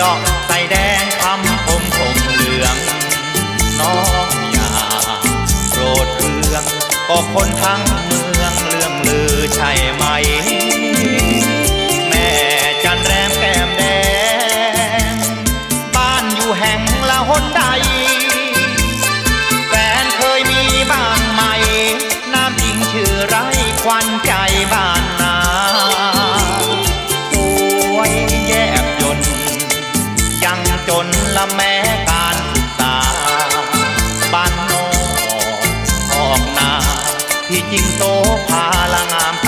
ดอกใส่แดงคำผมผมเหลือง น้องอย่าโกรธเรื่องก็คนทั้งเมืองเรื่องลือใช่ไหม ที่จริงโตพาละงาม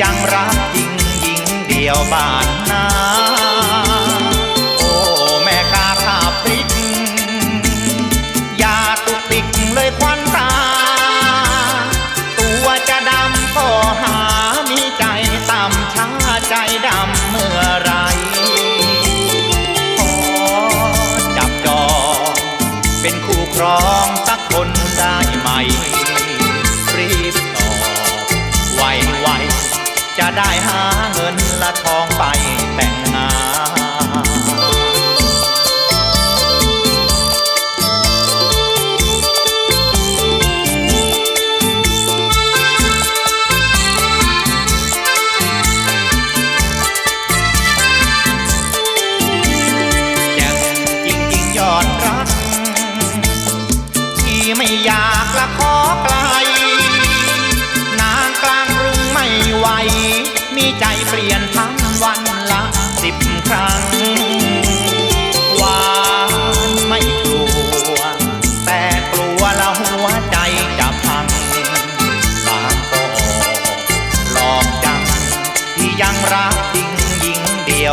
ยังรักจริงหญิงเดียวบ้านนาโอ้แม่กาขาพริกอย่าตุกติกเลยควันตา ตัวจะดำก็หามีใจต่ำช้าใจดำเมื่อไรขอจับจองเป็นคู่ครองสักคนได้ไหม ได้หาเงินละทองไป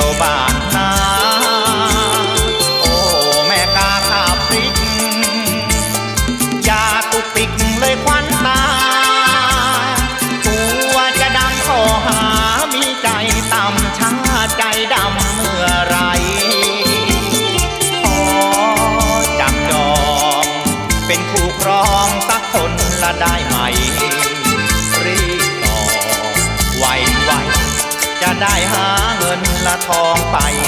ยวบ้านนาโอ้แม่กาขาพริกยาตุกติกเลยควันตาตัวจะดำขอหามีใจต่ำช้าใจดำเมื่อไรขอจับจองเป็นคู่ครองสักคนละได้ไหมรีบต่อไวไวๆจะได้หาเงิน ทองไป